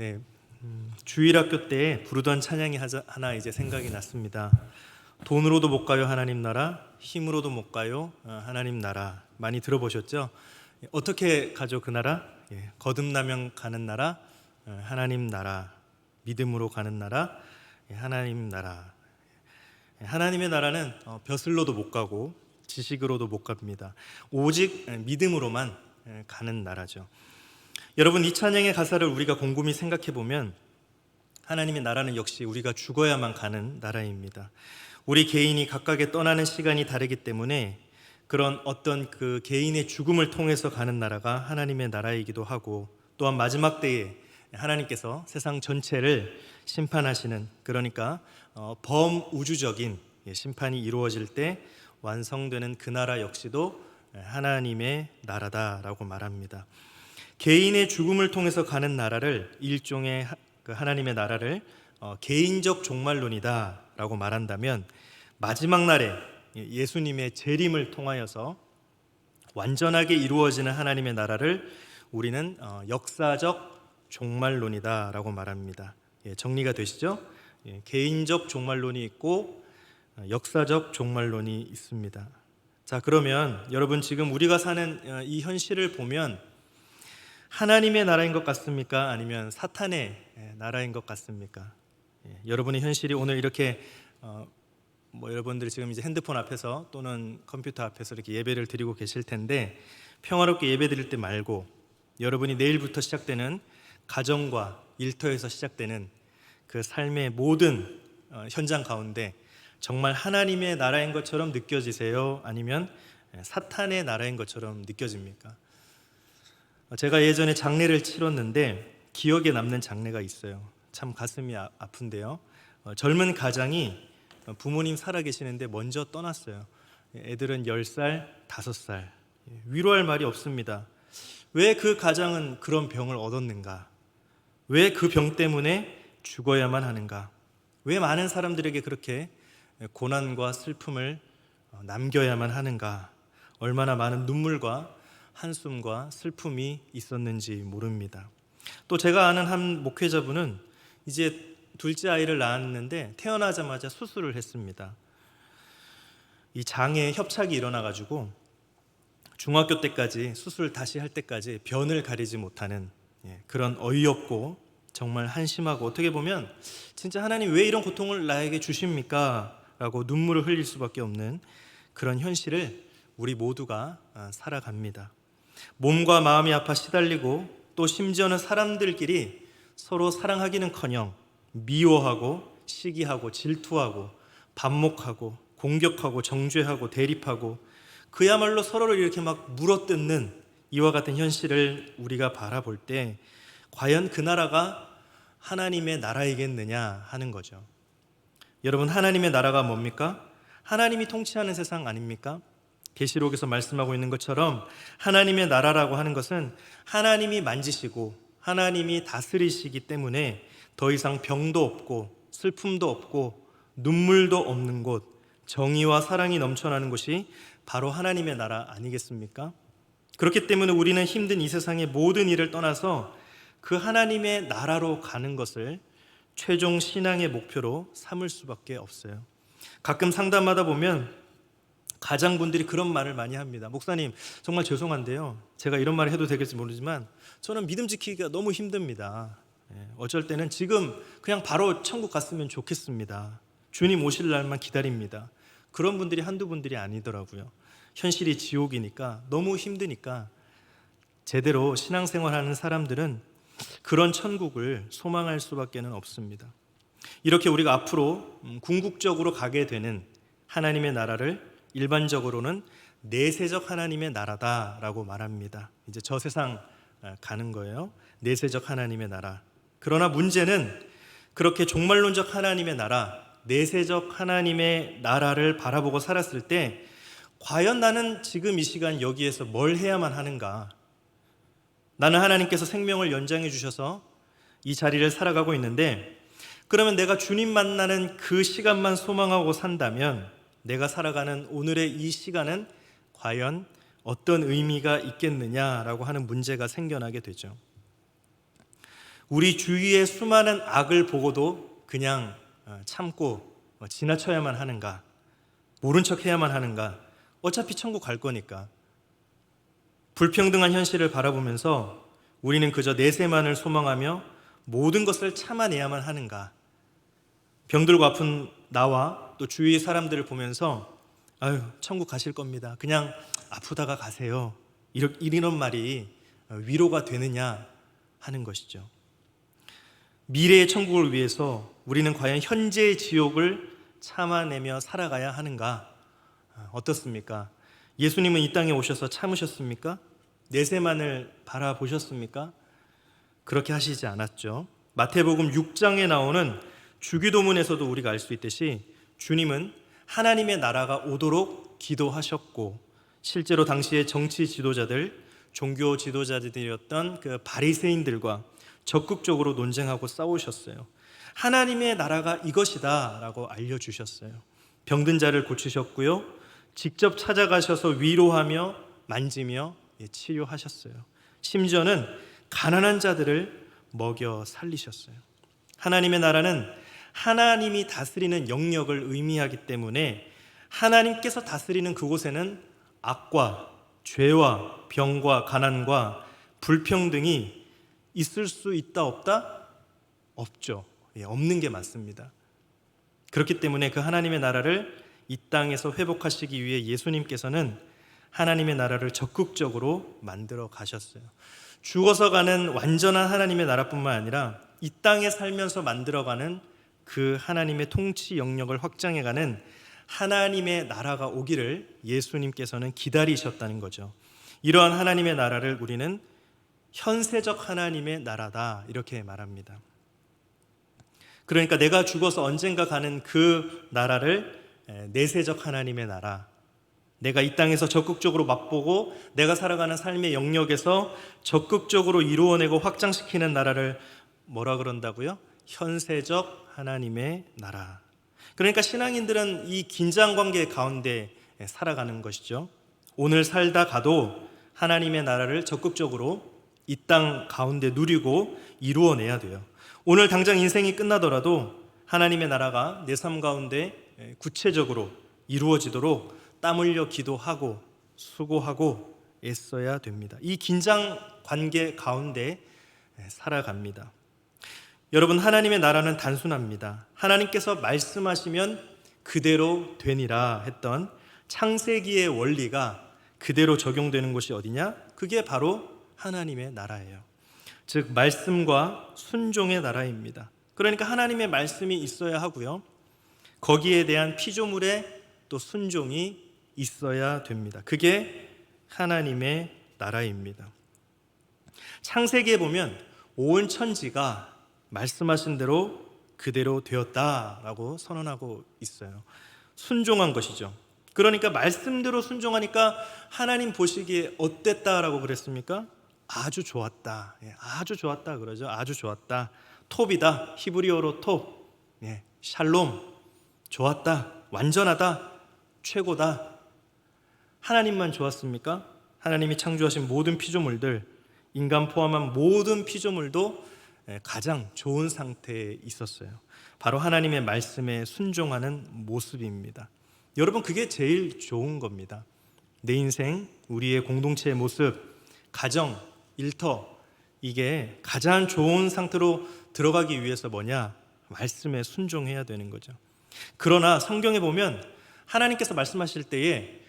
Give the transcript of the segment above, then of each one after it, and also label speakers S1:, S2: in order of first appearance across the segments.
S1: 네, 음, 주일학교 때 부르던 찬양이 하나 이제 생각이 났습니다. 돈으로도 못 가요 하나님 나라, 힘으로도 못 가요 어, 하나님 나라 많이 들어보셨죠? 예, 어떻게 가죠 그 나라? 예, 거듭나면 가는 나라, 어, 하나님 나라, 믿음으로 가는 나라, 예, 하나님 나라. 예, 하나님의 나라는 어, 벼슬로도 못 가고 지식으로도 못 갑니다. 오직 예, 믿음으로만 예, 가는 나라죠. 여러분 이 찬양의 가사를 우리가 곰곰이 생각해 보면 하나님의 나라는 역시 우리가 죽어야만 가는 나라입니다. 우리 개인이 각각의 떠나는 시간이 다르기 때문에 그런 어떤 그 개인의 죽음을 통해서 가는 나라가 하나님의 나라이기도 하고 또한 마지막 때에 하나님께서 세상 전체를 심판하시는 그러니까 어, 범우주적인 예, 심판이 이루어질 때 완성되는 그 나라 역시도 하나님의 나라다라고 말합니다. 개인의 죽음을 통해서 가는 나라를 일종의 하- 그 하나님의 나라를 어, 개인적 종말론이다라고 말한다면 마지막 날에 예- 예수님의 재림을 통하여서 완전하게 이루어지는 하나님의 나라를 우리는 어, 역사적 종말론이다라고 말합니다. 예, 정리가 되시죠? 예, 개인적 종말론이 있고 어, 역사적 종말론이 있습니다. 자 그러면 여러분 지금 우리가 사는 어, 이 현실을 보면 하나님의 나라인 것 같습니까? 아니면 사탄의 예, 나라인 것 같습니까? 예, 여러분의 현실이 오늘 이렇게 어, 뭐 여러분들이 지금 이제 핸드폰 앞에서 또는 컴퓨터 앞에서 이렇게 예배를 드리고 계실 텐데 평화롭게 예배 드릴 때 말고 여러분이 내일부터 시작되는 가정과 일터에서 시작되는 그 삶의 모든 어, 현장 가운데 정말 하나님의 나라인 것처럼 느껴지세요? 아니면 예, 사탄의 나라인 것처럼 느껴집니까? 어, 제가 예전에 장례를 치렀는데 기억에 남는 장례가 있어요. 참 가슴이 아, 아픈데요. 어, 젊은 가장이 어, 부모님 살아계시는데 먼저 떠났어요. 예, 애들은 10살, 5살. 예, 위로할 말이 없습니다. 왜 그 가장은 그런 병을 얻었는가? 왜 그 병 때문에 죽어야만 하는가? 왜 많은 사람들에게 그렇게 고난과 슬픔을 어, 남겨야만 하는가? 얼마나 많은 눈물과 한숨과 슬픔이 있었는지 모릅니다. 또 제가 아는 한 목회자분은 이제 둘째 아이를 낳았는데 태어나자마자 수술을 했습니다. 이 장에 협착이 일어나 가지고 중학교 때까지 수술 다시 할 때까지 변을 가리지 못하는 예, 그런 어이없고 정말 한심하고 어떻게 보면 진짜 하나님 왜 이런 고통을 나에게 주십니까? 라고 눈물을 흘릴 수밖에 없는 그런 현실을 우리 모두가 아, 살아갑니다. 몸과 마음이 아파 시달리고 또 심지어는 사람들끼리 서로 사랑하기는커녕 미워하고 시기하고 질투하고 반목하고 공격하고 정죄하고 대립하고 그야말로 서로를 이렇게 막 물어뜯는 이와 같은 현실을 우리가 바라볼 때 과연 그 나라가 하나님의 나라이겠느냐 하는 거죠. 여러분 하나님의 나라가 뭡니까? 하나님이 통치하는 세상 아닙니까? 계시록에서 말씀하고 있는 것처럼 하나님의 나라라고 하는 것은 하나님이 만지시고 하나님이 다스리시기 때문에 더 이상 병도 없고 슬픔도 없고 눈물도 없는 곳 정의와 사랑이 넘쳐나는 곳이 바로 하나님의 나라 아니겠습니까? 그렇기 때문에 우리는 힘든 이 세상의 모든 일을 떠나서 그 하나님의 나라로 가는 것을 최종 신앙의 목표로 삼을 수밖에 없어요. 가끔 상담하다 보면 가장분들이 그런 말을 많이 합니다. 목사님, 정말 죄송한데요. 제가 이런 말을 해도 되겠지 모르지만 저는 믿음 지키기가 너무 힘듭니다. 예, 어쩔 때는 지금 그냥 바로 천국 갔으면 좋겠습니다. 주님 오실 날만 기다립니다. 그런 분들이 한두 분들이 아니더라고요. 현실이 지옥이니까 너무 힘드니까 제대로 신앙생활하는 사람들은 그런 천국을 소망할 수밖에는 없습니다. 이렇게 우리가 앞으로 음, 궁극적으로 가게 되는 하나님의 나라를 일반적으로는 내세적 하나님의 나라다라고 말합니다. 이제 저 세상 아, 가는 거예요. 내세적 하나님의 나라. 그러나 문제는 그렇게 종말론적 하나님의 나라, 내세적 하나님의 나라를 바라보고 살았을 때 과연 나는 지금 이 시간 여기에서 뭘 해야만 하는가? 나는 하나님께서 생명을 연장해 주셔서 이 자리를 살아가고 있는데 그러면 내가 주님 만나는 그 시간만 소망하고 산다면 내가 살아가는 오늘의 이 시간은 과연 어떤 의미가 있겠느냐라고 하는 문제가 생겨나게 되죠. 우리 주위의 수많은 악을 보고도 그냥 어, 참고 어, 지나쳐야만 하는가? 모른 척 해야만 하는가? 어차피 천국 갈 거니까. 불평등한 현실을 바라보면서 우리는 그저 내세만을 소망하며 모든 것을 참아내야만 하는가? 병들고 아픈 나와 또 주위 사람들을 보면서 아유, 천국 가실 겁니다. 그냥 아프다가 가세요. 이런, 말이 위로가 되느냐 하는 것이죠. 미래의 천국을 위해서 우리는 과연 현재의 지옥을 참아내며 살아가야 하는가? 어떻습니까? 예수님은 이 땅에 오셔서 참으셨습니까? 내세만을 바라보셨습니까? 그렇게 하시지 않았죠. 마태복음 6장에 나오는 주기도문에서도 우리가 알 수 있듯이 주님은 하나님의 나라가 오도록 기도하셨고 실제로 당시의 정치 지도자들, 종교 지도자들이었던 그 바리새인들과 적극적으로 논쟁하고 싸우셨어요. 하나님의 나라가 이것이다라고 알려 주셨어요. 병든 자를 고치셨고요. 직접 찾아가셔서 위로하며 만지며 예, 치료하셨어요. 심지어는 가난한 자들을 먹여 살리셨어요. 하나님의 나라는 하나님이 다스리는 영역을 의미하기 때문에 하나님께서 다스리는 그곳에는 악과 죄와 병과 가난과 불평등이 있을 수 있다 없다? 없죠. 예, 없는 게 맞습니다. 그렇기 때문에 그 하나님의 나라를 이 땅에서 회복하시기 위해 예수님께서는 하나님의 나라를 적극적으로 만들어 가셨어요. 죽어서 가는 완전한 하나님의 나라뿐만 아니라 이 땅에 살면서 만들어가는 그 하나님의 통치 영역을 확장해가는 하나님의 나라가 오기를 예수님께서는 기다리셨다는 거죠. 이러한 하나님의 나라를 우리는 현세적 하나님의 나라다 이렇게 말합니다. 그러니까 내가 죽어서 언젠가 가는 그 나라를 내세적 하나님의 나라, 내가 이 땅에서 적극적으로 맛보고 내가 살아가는 삶의 영역에서 적극적으로 이루어내고 확장시키는 나라를 뭐라 그런다고요? 현세적 하나님의 나라. 그러니까 신앙인들은 이 긴장 관계 가운데 살아가는 것이죠. 오늘 살다 가도 하나님의 나라를 적극적으로 이 땅 가운데 누리고 이루어내야 돼요. 오늘 당장 인생이 끝나더라도 하나님의 나라가 내 삶 가운데 구체적으로 이루어지도록 땀 흘려 기도하고 수고하고 애써야 됩니다. 이 긴장 관계 가운데 살아갑니다. 여러분, 하나님의 나라는 단순합니다. 하나님께서 말씀하시면 그대로 되니라 했던 창세기의 원리가 그대로 적용되는 곳이 어디냐? 그게 바로 하나님의 나라예요. 즉, 말씀과 순종의 나라입니다. 그러니까 하나님의 말씀이 있어야 하고요. 거기에 대한 피조물의 또 순종이 있어야 됩니다. 그게 하나님의 나라입니다. 창세기에 보면 온 천지가 말씀하신 대로 그대로 되었다라고 선언하고 있어요. 순종한 것이죠. 그러니까 말씀대로 순종하니까 하나님 보시기에 어땠다라고 그랬습니까? 아주 좋았다. 예, 아주 좋았다 그러죠. 아주 좋았다. 톱이다. 히브리어로 톱. 예, 샬롬. 좋았다. 완전하다. 최고다. 하나님만 좋았습니까? 하나님이 창조하신 모든 피조물들, 인간 포함한 모든 피조물도 예, 가장 좋은 상태에 있었어요. 바로 하나님의 말씀에 순종하는 모습입니다. 여러분, 그게 제일 좋은 겁니다. 내 인생, 우리의 공동체의 모습, 가정, 일터, 이게 가장 좋은 상태로 들어가기 위해서 뭐냐? 말씀에 순종해야 되는 거죠. 그러나 성경에 보면 하나님께서 말씀하실 때에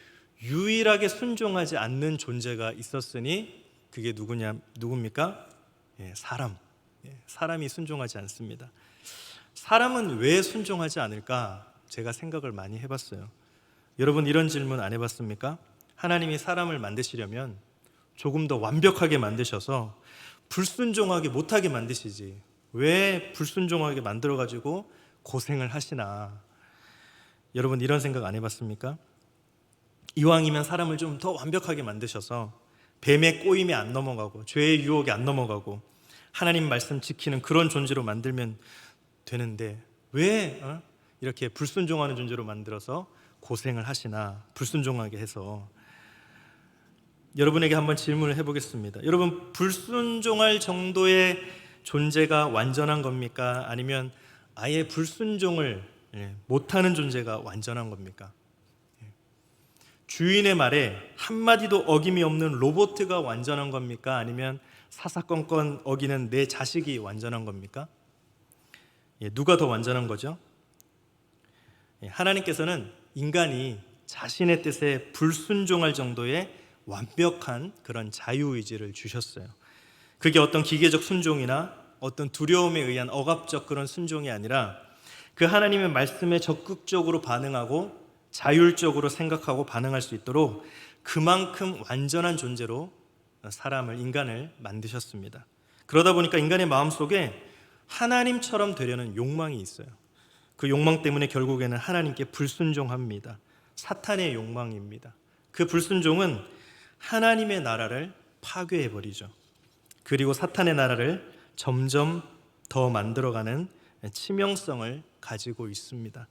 S1: 유일하게 순종하지 않는 존재가 있었으니 그게 누구냐 누굽니까? 예, 사람. 예, 사람이 순종하지 않습니다. 사람은 왜 순종하지 않을까? 제가 생각을 많이 해봤어요. 여러분 이런 질문 안 해봤습니까? 하나님이 사람을 만드시려면 조금 더 완벽하게 만드셔서 불순종하게 못하게 만드시지. 왜 불순종하게 만들어가지고 고생을 하시나? 여러분 이런 생각 안 해봤습니까? 이왕이면 사람을 좀 더 완벽하게 만드셔서 뱀의 꼬임에 안 넘어가고 죄의 유혹에 안 넘어가고 하나님 말씀 지키는 그런 존재로 만들면 되는데 왜 어? 이렇게 불순종하는 존재로 만들어서 고생을 하시나 불순종하게 해서 여러분에게 한번 질문을 해보겠습니다. 여러분 불순종할 정도의 존재가 완전한 겁니까? 아니면 아예 불순종을 예, 못하는 존재가 완전한 겁니까? 예. 주인의 말에 한마디도 어김이 없는 로봇가 완전한 겁니까? 아니면 사사건건 어기는 내 자식이 완전한 겁니까? 예, 누가 더 완전한 거죠? 예, 하나님께서는 인간이 자신의 뜻에 불순종할 정도의 완벽한 그런 자유의지를 주셨어요. 그게 어떤 기계적 순종이나 어떤 두려움에 의한 억압적 그런 순종이 아니라 그 하나님의 말씀에 적극적으로 반응하고 자율적으로 생각하고 반응할 수 있도록 그만큼 완전한 존재로 사람을 인간을 만드셨습니다. 그러다 보니까 인간의 마음 속에 하나님처럼 되려는 욕망이 있어요. 그 욕망 때문에 결국에는 하나님께 불순종합니다. 사탄의 욕망입니다. 그 불순종은 하나님의 나라를 파괴해 버리죠. 그리고 사탄의 나라를 점점 더 만들어가는 치명성을 가지고 있습니다.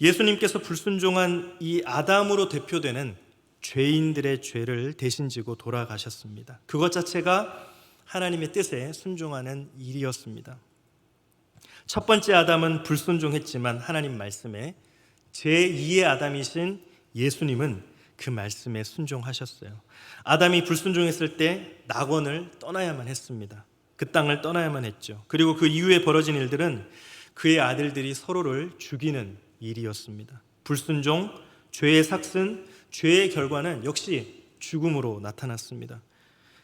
S1: 예수님께서 불순종한 이 아담으로 대표되는 죄인들의 죄를 대신 지고 돌아가셨습니다. 그것 자체가 하나님의 뜻에 순종하는 일이었습니다. 첫 번째 아담은 불순종했지만 하나님 말씀에 제2의 아담이신 예수님은 그 말씀에 순종하셨어요. 아담이 불순종했을 때 낙원을 떠나야만 했습니다. 그 땅을 떠나야만 했죠. 그리고 그 이후에 벌어진 일들은 그의 아들들이 서로를 죽이는 일이었습니다. 불순종, 죄의 삭슨, 죄의 결과는 역시 죽음으로 나타났습니다.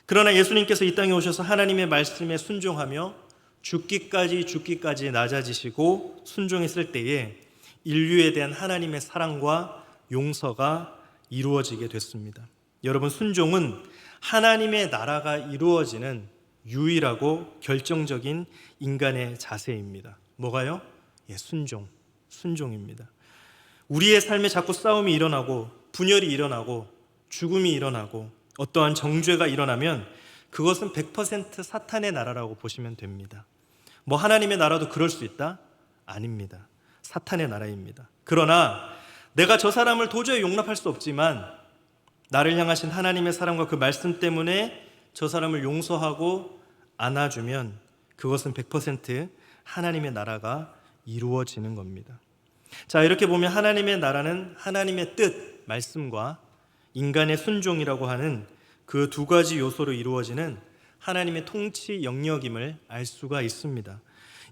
S1: 그러나 예수님께서 이 땅에 오셔서 하나님의 말씀에 순종하며 죽기까지 죽기까지 낮아지시고 순종했을 때에 인류에 대한 하나님의 사랑과 용서가 이루어지게 됐습니다. 여러분 순종은 하나님의 나라가 이루어지는 유일하고 결정적인 인간의 자세입니다. 뭐가요? 예, 순종. 순종입니다. 우리의 삶에 자꾸 싸움이 일어나고 분열이 일어나고 죽음이 일어나고 어떠한 정죄가 일어나면 그것은 100% 사탄의 나라라고 보시면 됩니다. 뭐 하나님의 나라도 그럴 수 있다? 아닙니다. 사탄의 나라입니다. 그러나 내가 저 사람을 도저히 용납할 수 없지만 나를 향하신 하나님의 사랑과 그 말씀 때문에 저 사람을 용서하고 안아주면 그것은 100% 하나님의 나라가 이루어지는 겁니다. 자, 이렇게 보면 하나님의 나라는 하나님의 뜻, 말씀과 인간의 순종이라고 하는 그 두 가지 요소로 이루어지는 하나님의 통치 영역임을 알 수가 있습니다.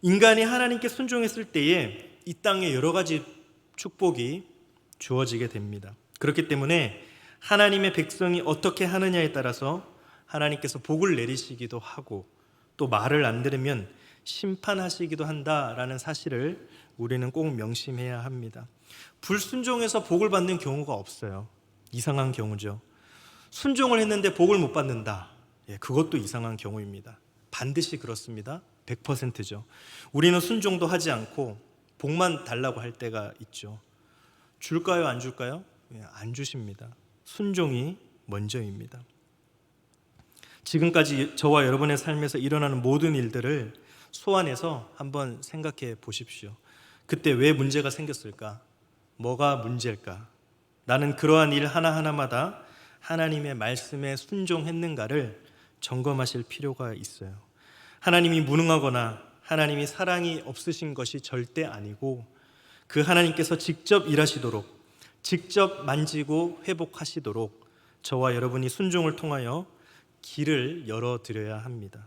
S1: 인간이 하나님께 순종했을 때에 이 땅에 여러 가지 축복이 주어지게 됩니다. 그렇기 때문에 하나님의 백성이 어떻게 하느냐에 따라서 하나님께서 복을 내리시기도 하고 또 말을 안 들으면 심판하시기도 한다라는 사실을 우리는 꼭 명심해야 합니다. 불순종해서 복을 받는 경우가 없어요. 이상한 경우죠. 순종을 했는데 복을 못 받는다. 예, 그것도 이상한 경우입니다. 반드시 그렇습니다. 100%죠. 우리는 순종도 하지 않고 복만 달라고 할 때가 있죠. 줄까요, 안 줄까요? 예, 안 주십니다. 순종이 먼저입니다. 지금까지 저와 여러분의 삶에서 일어나는 모든 일들을 소환해서 한번 생각해 보십시오. 그때 왜 문제가 생겼을까? 뭐가 문제일까? 나는 그러한 일 하나하나마다 하나님의 말씀에 순종했는가를 점검하실 필요가 있어요. 하나님이 무능하거나 하나님이 사랑이 없으신 것이 절대 아니고 그 하나님께서 직접 일하시도록 직접 만지고 회복하시도록 저와 여러분이 순종을 통하여 길을 열어 드려야 합니다.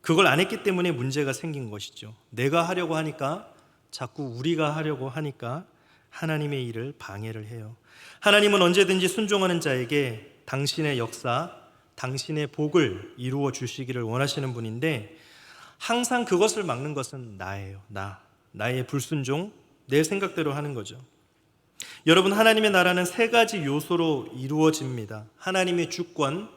S1: 그걸 안 했기 때문에 문제가 생긴 것이죠. 내가 하려고 하니까 자꾸 우리가 하려고 하니까 하나님의 일을 방해를 해요. 하나님은 언제든지 순종하는 자에게 당신의 역사, 당신의 복을 이루어 주시기를 원하시는 분인데 항상 그것을 막는 것은 나예요. 나. 나의 불순종, 내 생각대로 하는 거죠. 여러분, 하나님의 나라는 세 가지 요소로 이루어집니다. 하나님의 주권,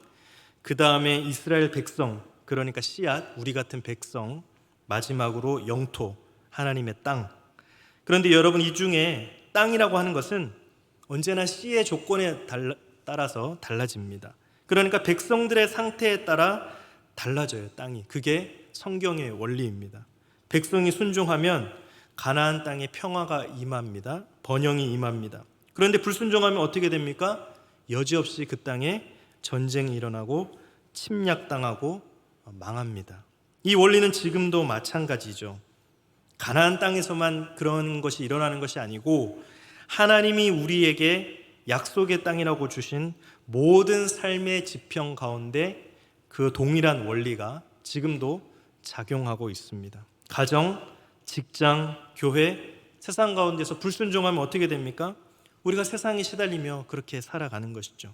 S1: 그 다음에 이스라엘 백성, 그러니까 씨앗, 우리 같은 백성, 마지막으로 영토, 하나님의 땅. 그런데 여러분, 이 중에 땅이라고 하는 것은 언제나 씨의 조건에 따라서 달라집니다. 그러니까 백성들의 상태에 따라 달라져요, 땅이. 그게 성경의 원리입니다. 백성이 순종하면 가나안 땅에 평화가 임합니다. 번영이 임합니다. 그런데 불순종하면 어떻게 됩니까? 여지없이 그 땅에 전쟁이 일어나고 침략당하고 망합니다. 이 원리는 지금도 마찬가지죠. 가나안 땅에서만 그런 것이 일어나는 것이 아니고 하나님이 우리에게 약속의 땅이라고 주신 모든 삶의 지평 가운데 그 동일한 원리가 지금도 작용하고 있습니다. 가정, 직장, 교회, 세상 가운데서 불순종하면 어떻게 됩니까? 우리가 세상에 시달리며 그렇게 살아가는 것이죠.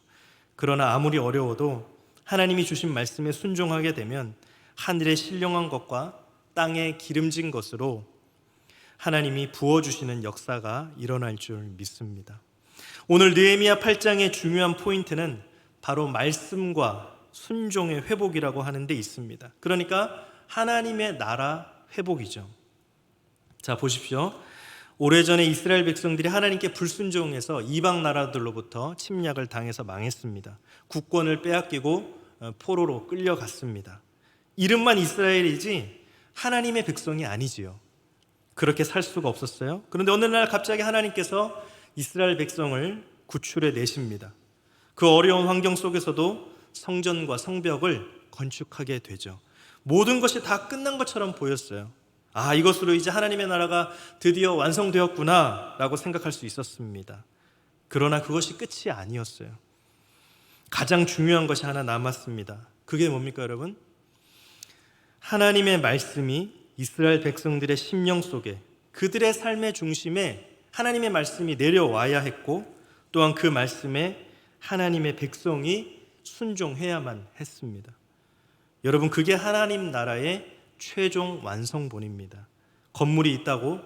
S1: 그러나 아무리 어려워도 하나님이 주신 말씀에 순종하게 되면 하늘의 신령한 것과 땅에 기름진 것으로 하나님이 부어주시는 역사가 일어날 줄 믿습니다. 오늘 느헤미야 8장의 중요한 포인트는 바로 말씀과 순종의 회복이라고 하는 데 있습니다. 그러니까 하나님의 나라 회복이죠. 자, 보십시오. 오래전에 이스라엘 백성들이 하나님께 불순종해서 이방 나라들로부터 침략을 당해서 망했습니다. 국권을 빼앗기고 어, 포로로 끌려갔습니다. 이름만 이스라엘이지 하나님의 백성이 아니지요. 그렇게 살 수가 없었어요. 그런데 어느 날 갑자기 하나님께서 이스라엘 백성을 구출해 내십니다. 그 어려운 환경 속에서도 성전과 성벽을 건축하게 되죠. 모든 것이 다 끝난 것처럼 보였어요. 아, 이것으로 이제 하나님의 나라가 드디어 완성되었구나 라고 생각할 수 있었습니다. 그러나 그것이 끝이 아니었어요. 가장 중요한 것이 하나 남았습니다. 그게 뭡니까, 여러분? 하나님의 말씀이 이스라엘 백성들의 심령 속에 그들의 삶의 중심에 하나님의 말씀이 내려와야 했고 또한 그 말씀에 하나님의 백성이 순종해야만 했습니다. 여러분, 그게 하나님 나라의 최종 완성본입니다. 건물이 있다고,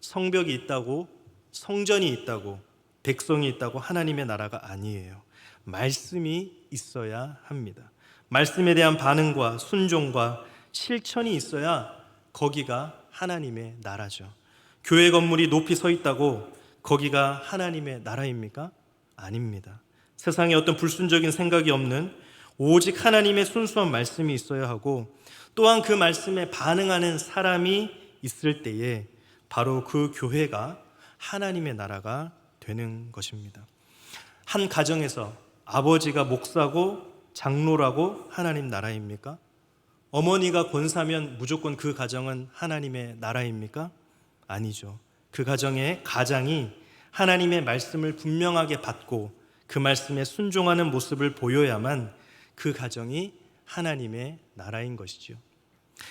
S1: 성벽이 있다고, 성전이 있다고, 백성이 있다고 하나님의 나라가 아니에요. 말씀이 있어야 합니다. 말씀에 대한 반응과 순종과 실천이 있어야 거기가 하나님의 나라죠. 교회 건물이 높이 서 있다고 거기가 하나님의 나라입니까? 아닙니다. 세상에 어떤 불순적인 생각이 없는 오직 하나님의 순수한 말씀이 있어야 하고 또한 그 말씀에 반응하는 사람이 있을 때에 바로 그 교회가 하나님의 나라가 되는 것입니다. 한 가정에서 아버지가 목사고 장로라고 하나님 나라입니까? 어머니가 권사면 무조건 그 가정은 하나님의 나라입니까? 아니죠. 그 가정의 가장이 하나님의 말씀을 분명하게 받고 그 말씀에 순종하는 모습을 보여야만 그 가정이 하나님의 나라인 것이죠.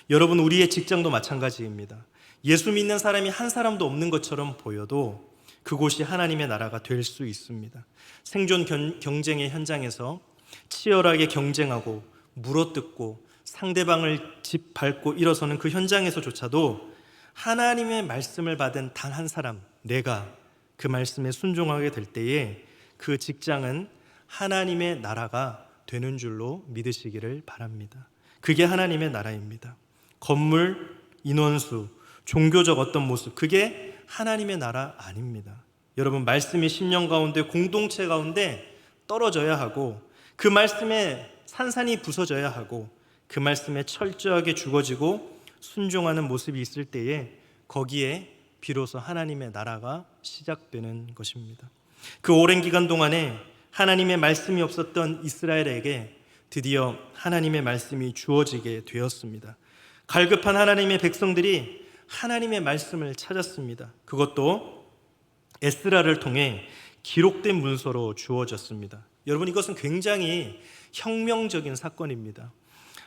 S1: 여러분, 우리의 직장도 마찬가지입니다. 예수 믿는 사람이 한 사람도 없는 것처럼 보여도 그곳이 하나님의 나라가 될 수 있습니다. 생존 경쟁의 현장에서 치열하게 경쟁하고 물어뜯고 상대방을 짓밟고 일어서는 그 현장에서조차도 하나님의 말씀을 받은 단 한 사람, 내가 그 말씀에 순종하게 될 때에 그 직장은 하나님의 나라가 되는 줄로 믿으시기를 바랍니다. 그게 하나님의 나라입니다. 건물, 인원수, 종교적 어떤 모습, 그게 하나님의 나라 아닙니다. 여러분, 말씀이 10년 가운데 공동체 가운데 떨어져야 하고 그 말씀에 산산이 부서져야 하고 그 말씀에 철저하게 죽어지고 순종하는 모습이 있을 때에 거기에 비로소 하나님의 나라가 시작되는 것입니다. 그 오랜 기간 동안에 하나님의 말씀이 없었던 이스라엘에게 드디어 하나님의 말씀이 주어지게 되었습니다. 갈급한 하나님의 백성들이 하나님의 말씀을 찾았습니다. 그것도 에스라를 통해 기록된 문서로 주어졌습니다. 여러분 이것은 굉장히 혁명적인 사건입니다.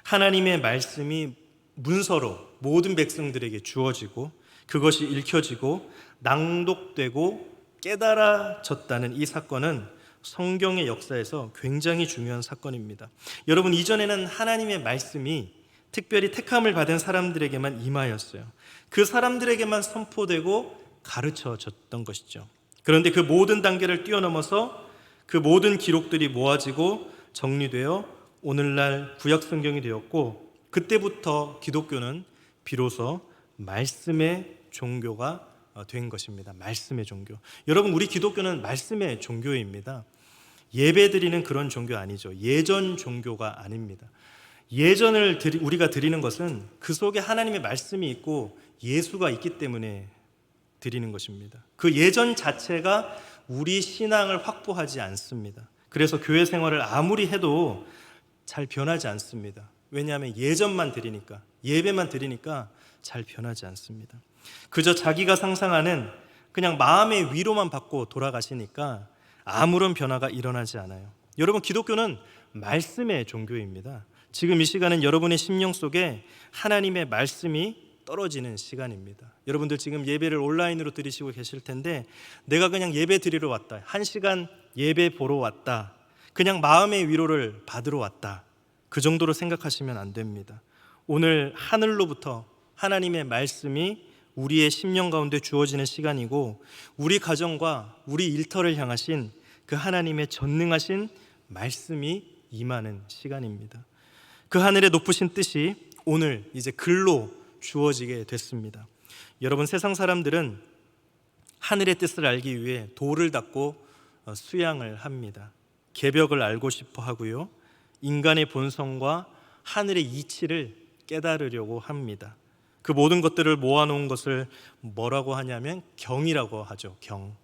S1: 하나님의 말씀이 문서로 모든 백성들에게 주어지고 그것이 읽혀지고 낭독되고 깨달아졌다는 이 사건은 성경의 역사에서 굉장히 중요한 사건입니다. 여러분 이전에는 하나님의 말씀이 특별히 택함을 받은 사람들에게만 임하였어요. 그 사람들에게만 선포되고 가르쳐졌던 것이죠. 그런데 그 모든 단계를 뛰어넘어서 그 모든 기록들이 모아지고 정리되어 오늘날 구약 성경이 되었고 그때부터 기독교는 비로소 말씀의 종교가 어, 된 것입니다. 말씀의 종교. 여러분 우리 기독교는 말씀의 종교입니다. 예배 드리는 그런 종교 아니죠. 예전 종교가 아닙니다. 예전을 우리가 드리는 것은 그 속에 하나님의 말씀이 있고 예수가 있기 때문에 드리는 것입니다. 그 예전 자체가 우리 신앙을 확보하지 않습니다. 그래서 교회 생활을 아무리 해도 잘 변하지 않습니다. 왜냐하면 예전만 드리니까 예배만 드리니까 잘 변하지 않습니다. 그저 자기가 상상하는 그냥 마음의 위로만 받고 돌아가시니까 아무런 변화가 일어나지 않아요. 여러분 기독교는 말씀의 종교입니다. 지금 이 시간은 여러분의 심령 속에 하나님의 말씀이 떨어지는 시간입니다. 여러분들 지금 예배를 온라인으로 드리시고 계실 텐데 내가 그냥 예배 드리러 왔다. 한 시간 예배 보러 왔다. 그냥 마음의 위로를 받으러 왔다. 그 정도로 생각하시면 안 됩니다. 오늘 하늘로부터 하나님의 말씀이 우리의 심령 가운데 주어지는 시간이고 우리 가정과 우리 일터를 향하신 그 하나님의 전능하신 말씀이 임하는 시간입니다. 그 하늘의 높으신 뜻이 오늘 이제 글로 주어지게 됐습니다. 여러분 세상 사람들은 하늘의 뜻을 알기 위해 돌을 닦고 어, 수양을 합니다. 개벽을 알고 싶어 하고요. 인간의 본성과 하늘의 이치를 깨달으려고 합니다. 그 모든 것들을 모아놓은 것을 뭐라고 하냐면 경이라고 하죠. 경.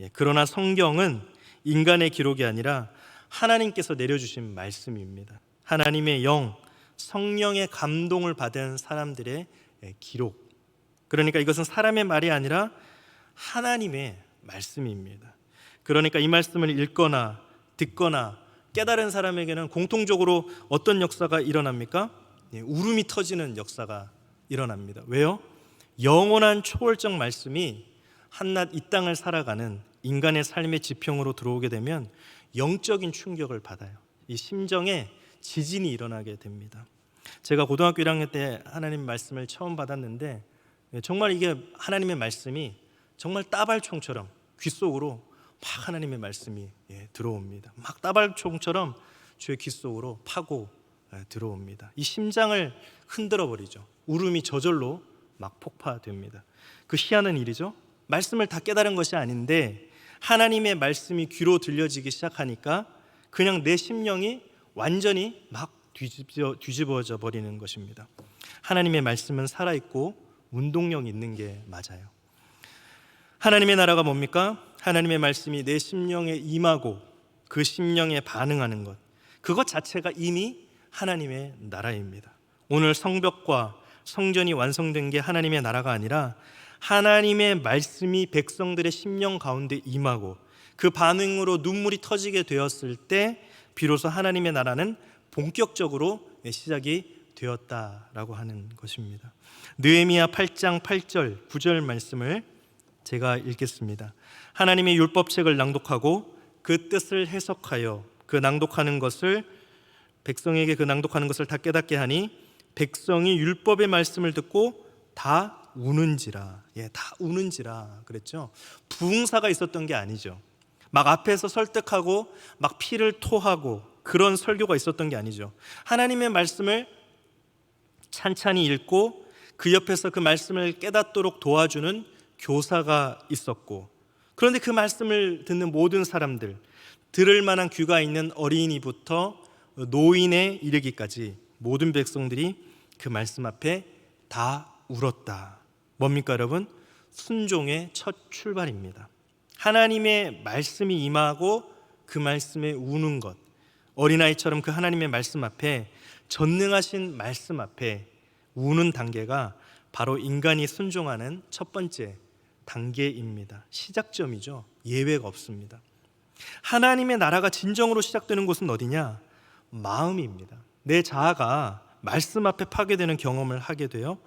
S1: 예, 그러나 성경은 인간의 기록이 아니라 하나님께서 내려주신 말씀입니다. 하나님의 영, 성령의 감동을 받은 사람들의 예, 기록. 그러니까 이것은 사람의 말이 아니라 하나님의 말씀입니다. 그러니까 이 말씀을 읽거나 듣거나 깨달은 사람에게는 공통적으로 어떤 역사가 일어납니까? 예, 울음이 터지는 역사가 일어납니다. 왜요? 영원한 초월적 말씀이 한낱 이 땅을 살아가는 인간의 삶의 지평으로 들어오게 되면 영적인 충격을 받아요. 이 심정에 지진이 일어나게 됩니다. 제가 고등학교 1학년 때 하나님 말씀을 처음 받았는데 예, 정말 이게 하나님의 말씀이 정말 따발총처럼 귀 속으로 막 하나님의 말씀이 예, 들어옵니다. 막 따발총처럼 주의 귀 속으로 파고 예, 들어옵니다. 이 심장을 흔들어 버리죠. 울음이 저절로 막 폭파됩니다. 그 희한한 일이죠. 말씀을 다 깨달은 것이 아닌데 하나님의 말씀이 귀로 들려지기 시작하니까 그냥 내 심령이 완전히 막 뒤집어, 뒤집어져 버리는 것입니다. 하나님의 말씀은 살아 있고 운동력 있는 게 맞아요. 하나님의 나라가 뭡니까? 하나님의 말씀이 내 심령에 임하고 그 심령에 반응하는 것. 그것 자체가 이미 하나님의 나라입니다. 오늘 성벽과 성전이 완성된 게 하나님의 나라가 아니라 하나님의 말씀이 백성들의 심령 가운데 임하고 그 반응으로 눈물이 터지게 되었을 때 비로소 하나님의 나라는 본격적으로 시작이 되었다라고 하는 것입니다. 느헤미야 8장 8절 9절 말씀을 제가 읽겠습니다. 하나님의 율법책을 낭독하고 그 뜻을 해석하여 그 낭독하는 것을 백성에게 그 낭독하는 것을 다 깨닫게 하니 백성이 율법의 말씀을 듣고 다 우는지라. 예, 다 우는지라 그랬죠. 부흥사가 있었던 게 아니죠. 막 앞에서 설득하고 막 피를 토하고 그런 설교가 있었던 게 아니죠. 하나님의 말씀을 찬찬히 읽고 그 옆에서 그 말씀을 깨닫도록 도와주는 교사가 있었고 그런데 그 말씀을 듣는 모든 사람들 들을 만한 귀가 있는 어린이부터 노인에 이르기까지 모든 백성들이 그 말씀 앞에 다 울었다. 뭡니까 여러분? 순종의 첫 출발입니다. 하나님의 말씀이 임하고 그 말씀에 우는 것. 어린아이처럼 그 하나님의 말씀 앞에 전능하신 말씀 앞에 우는 단계가 바로 인간이 순종하는 첫 번째 단계입니다. 시작점이죠. 예외가 없습니다. 하나님의 나라가 진정으로 시작되는 곳은 어디냐? 마음입니다. 내 자아가 말씀 앞에 파괴되는 경험을 하게 돼요.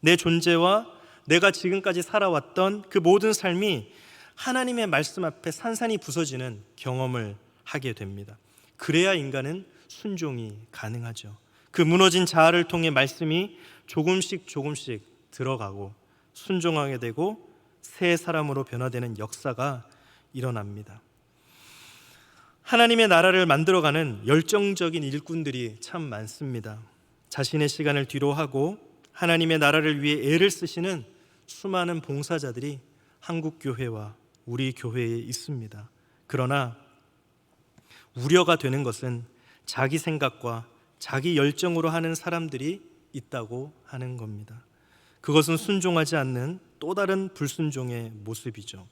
S1: 내 존재와 내가 지금까지 살아왔던 그 모든 삶이 하나님의 말씀 앞에 산산이 부서지는 경험을 하게 됩니다. 그래야 인간은 순종이 가능하죠. 그 무너진 자아를 통해 말씀이 조금씩 조금씩 들어가고 순종하게 되고 새 사람으로 변화되는 역사가 일어납니다. 하나님의 나라를 만들어가는 열정적인 일꾼들이 참 많습니다. 자신의 시간을 뒤로 하고 하나님의 나라를 위해 애를 쓰시는 수많은 봉사자들이 한국 교회와 우리 교회에 있습니다. 그러나 우려가 되는 것은 자기 생각과 자기 열정으로 하는 사람들이 있다고 하는 겁니다. 그것은 순종하지 않는 또 다른 불순종의 모습이죠.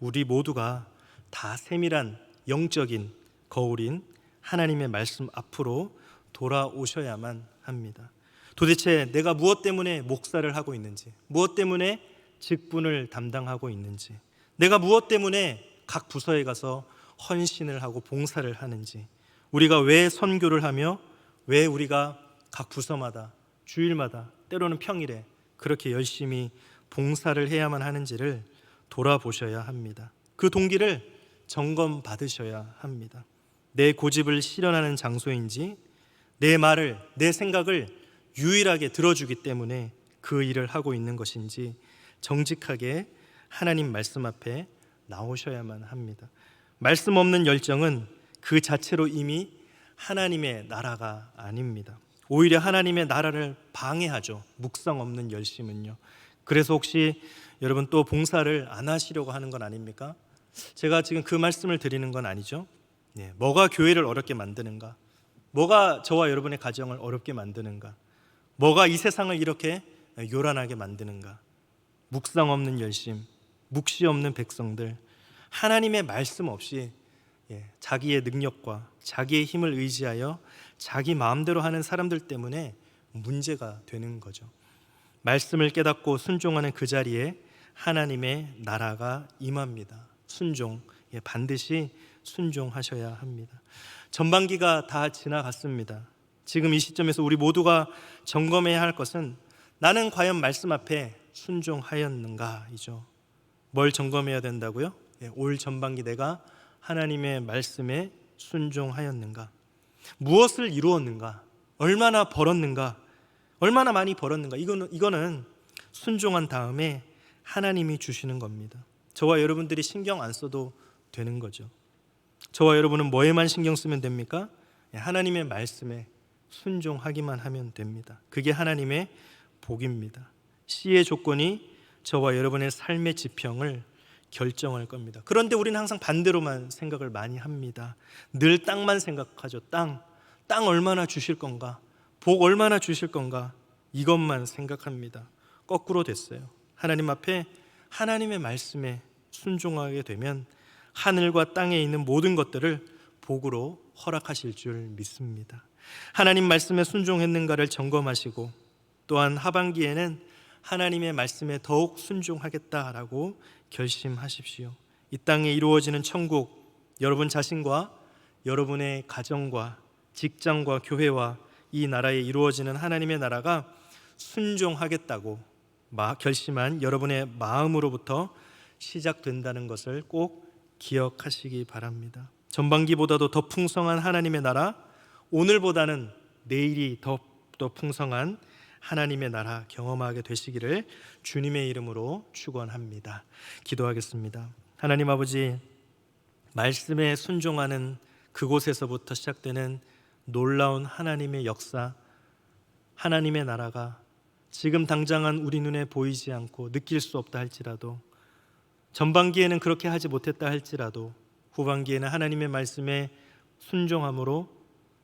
S1: 우리 모두가 다 세밀한 영적인 거울인 하나님의 말씀 앞으로 돌아오셔야만 합니다. 도대체 내가 무엇 때문에 목사를 하고 있는지, 무엇 때문에 직분을 담당하고 있는지, 내가 무엇 때문에 각 부서에 가서 헌신을 하고 봉사를 하는지, 우리가 왜 선교를 하며 왜 우리가 각 부서마다 주일마다 때로는 평일에 그렇게 열심히 봉사를 해야만 하는지를 돌아보셔야 합니다. 그 동기를 점검 받으셔야 합니다. 내 고집을 실현하는 장소인지 내 말을 내 생각을 유일하게 들어주기 때문에 그 일을 하고 있는 것인지 정직하게 하나님 말씀 앞에 나오셔야만 합니다. 말씀 없는 열정은 그 자체로 이미 하나님의 나라가 아닙니다. 오히려 하나님의 나라를 방해하죠. 묵상 없는 열심은요. 그래서 혹시 여러분 또 봉사를 안 하시려고 하는 건 아닙니까? 제가 지금 그 말씀을 드리는 건 아니죠. 네, 뭐가 교회를 어렵게 만드는가? 뭐가 저와 여러분의 가정을 어렵게 만드는가? 뭐가 이 세상을 이렇게 요란하게 만드는가? 묵상 없는 열심, 묵시 없는 백성들, 하나님의 말씀 없이 예, 자기의 능력과 자기의 힘을 의지하여 자기 마음대로 하는 사람들 때문에 문제가 되는 거죠. 말씀을 깨닫고 순종하는 그 자리에 하나님의 나라가 임합니다. 순종, 예, 반드시 순종하셔야 합니다. 전반기가 다 지나갔습니다. 지금 이 시점에서 우리 모두가 점검해야 할 것은 나는 과연 말씀 앞에 순종하였는가이죠. 뭘 점검해야 된다고요? 예, 올 전반기 내가 하나님의 말씀에 순종하였는가? 무엇을 이루었는가? 얼마나 벌었는가? 얼마나 많이 벌었는가? 이거는 이거는 순종한 다음에 하나님이 주시는 겁니다. 저와 여러분들이 신경 안 써도 되는 거죠. 저와 여러분은 뭐에만 신경 쓰면 됩니까? 예, 하나님의 말씀에 순종하기만 하면 됩니다. 그게 하나님의 복입니다. 시의 조건이 저와 여러분의 삶의 지평을 결정할 겁니다. 그런데 우리는 항상 반대로만 생각을 많이 합니다. 늘 땅만 생각하죠. 땅. 땅 얼마나 주실 건가? 복 얼마나 주실 건가? 이것만 생각합니다. 거꾸로 됐어요. 하나님 앞에 하나님의 말씀에 순종하게 되면 하늘과 땅에 있는 모든 것들을 복으로 허락하실 줄 믿습니다. 하나님 말씀에 순종했는가를 점검하시고 또한 하반기에는 하나님의 말씀에 더욱 순종하겠다라고 결심하십시오. 이 땅에 이루어지는 천국 여러분 자신과 여러분의 가정과 직장과 교회와 이 나라에 이루어지는 하나님의 나라가 순종하겠다고 결심한 여러분의 마음으로부터 시작된다는 것을 꼭 기억하시기 바랍니다. 전반기보다도 더 풍성한 하나님의 나라, 오늘보다는 내일이 더, 더 풍성한 하나님의 나라 경험하게 되시기를 주님의 이름으로 축원합니다. 기도하겠습니다. 하나님 아버지 말씀에 순종하는 그곳에서부터 시작되는 놀라운 하나님의 역사, 하나님의 나라가 지금 당장은 우리 눈에 보이지 않고 느낄 수 없다 할지라도 전반기에는 그렇게 하지 못했다 할지라도 후반기에는 하나님의 말씀에 순종함으로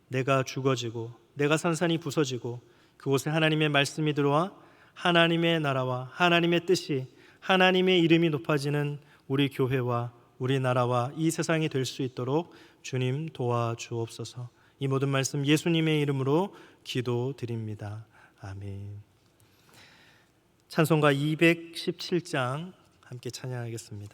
S1: 내가 죽어지고 내가 산산이 부서지고 그곳에 하나님의 말씀이 들어와 하나님의 나라와 하나님의 뜻이 하나님의 이름이 높아지는 우리 교회와 우리 나라와 이 세상이 될 수 있도록 주님 도와주옵소서. 이 모든 말씀 예수님의 이름으로 기도드립니다. 아멘. 찬송가 217장 함께 찬양하겠습니다.